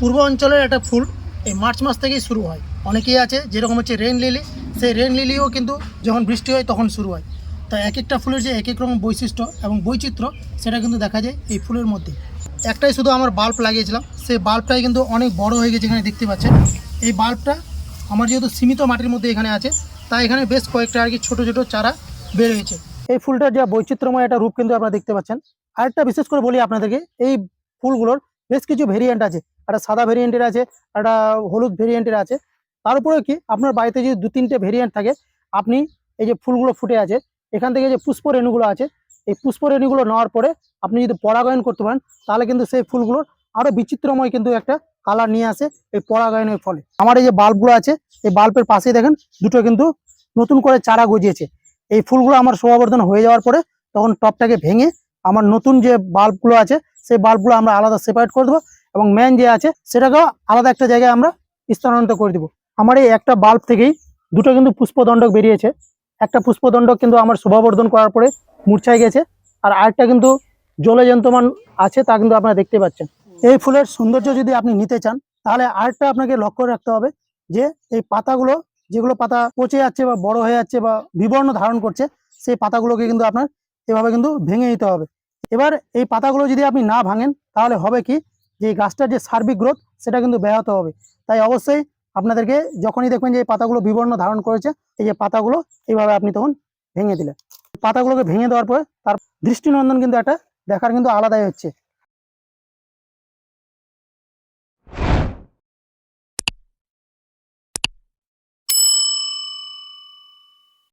পূর্ব অঞ্চলের একটা ফুল এই মার্চ মাস থেকেই শুরু হয়। অনেকেই আছে, যেরকম হচ্ছে রেন লিলি, সেই রেন লিলিও কিন্তু যখন বৃষ্টি হয় তখন শুরু হয়। তা এক একটা ফুলের যে এক এক রকম বৈশিষ্ট্য এবং বৈচিত্র্য, সেটা কিন্তু দেখা যায় এই ফুলের মধ্যে। একটাই শুধু আমার বাল্ব লাগিয়েছিলাম সেই বাল্বটাই কিন্তু অনেক বড় হয়ে গেছে এখানে দেখতে পাচ্ছেন। এই বাল্বটা আমার যেহেতু সীমিত মাটির মধ্যে এখানে আছে, তাই এখানে বেশ কয়েকটা আর কি ছোটো ছোটো চারা বের হয়েছে এই ফুলটার যা বৈচিত্র্যময় একটা রূপ কিন্তু আপনারা দেখতে পাচ্ছেন। আরেকটা বিশেষ করে বলি আপনাদেরকে, এই ফুলগুলোর বেশ কিছু ভেরিয়েন্ট আছে। একটা সাদা ভেরিয়েন্টের আছে, একটা হলুদ ভেরিয়েন্টের আছে। তার উপরে কি, আপনার বাড়িতে যদি দু তিনটে ভেরিয়েন্ট থাকে, আপনি এই যে ফুলগুলো ফুটে আছে, এখান থেকে যে পুষ্প রেণুগুলো আছে, এই পুষ্প রেণুগুলো নেওয়ার পরে আপনি যদি পরাগায়ন করতে পারেন, তাহলে কিন্তু সেই ফুলগুলোর আরও বিচিত্রময় কিন্তু একটা কালার নিয়ে আসে এই পরাগায়নের ফলে। আমার এই যে বাল্বগুলো আছে, এই বাল্বের পাশেই দেখেন, দুটো কিন্তু নতুন করে চারা গজিয়েছে। এই ফুলগুলো আমার শোভাবর্ধন হয়ে যাওয়ার পরে তখন টপটাকে ভেঙে আমার নতুন যে বাল্বগুলো আছে, সেই বাল্বগুলো আমরা আলাদা সেপারেট করে দেবো। এবং ম্যান যে আছে, সেটাকেও আলাদা একটা জায়গায় আমরা স্থানান্তর করে দেবো। আমার এই একটা বাল্ব থেকেই দুটো কিন্তু পুষ্পদণ্ডক বেরিয়েছে। একটা পুষ্পদণ্ডক কিন্তু আমার শোভাবর্ধন করার পরে মূর্ছায় গেছে, আর আরেকটা কিন্তু জলে জন্তমান আছে, তা কিন্তু আপনারা দেখতে পাচ্ছেন। এই ফুলের সৌন্দর্য যদি আপনি নিতে চান, তাহলে আরেকটা আপনাকে লক্ষ্য রাখতে হবে যে, এই পাতাগুলো, যেগুলো পাতা পচে যাচ্ছে বা বড় হয়ে যাচ্ছে বা বিবর্ণ ধারণ করছে, সেই পাতাগুলোকে কিন্তু আপনার এভাবে কিন্তু ভেঙে নিতে হবে। এবার এই পাতাগুলো যদি আপনি না ভাঙেন, তাহলে হবে কি যে গাছটার যে সার্বিক গ্রোথ, সেটা কিন্তু ব্যাহত হবে। তাই অবশ্যই আপনাদেরকে যখনই দেখবেন যে এই পাতাগুলো বিবর্ণ ধারণ করেছে, এই যে পাতাগুলো, এইভাবে আপনি তখন ভেঙে দিলেন। পাতাগুলোকে ভেঙে দেওয়ার পরে তার দৃষ্টিনন্দন কিন্তু একটা দেখার কিন্তু আলাদাই হচ্ছে।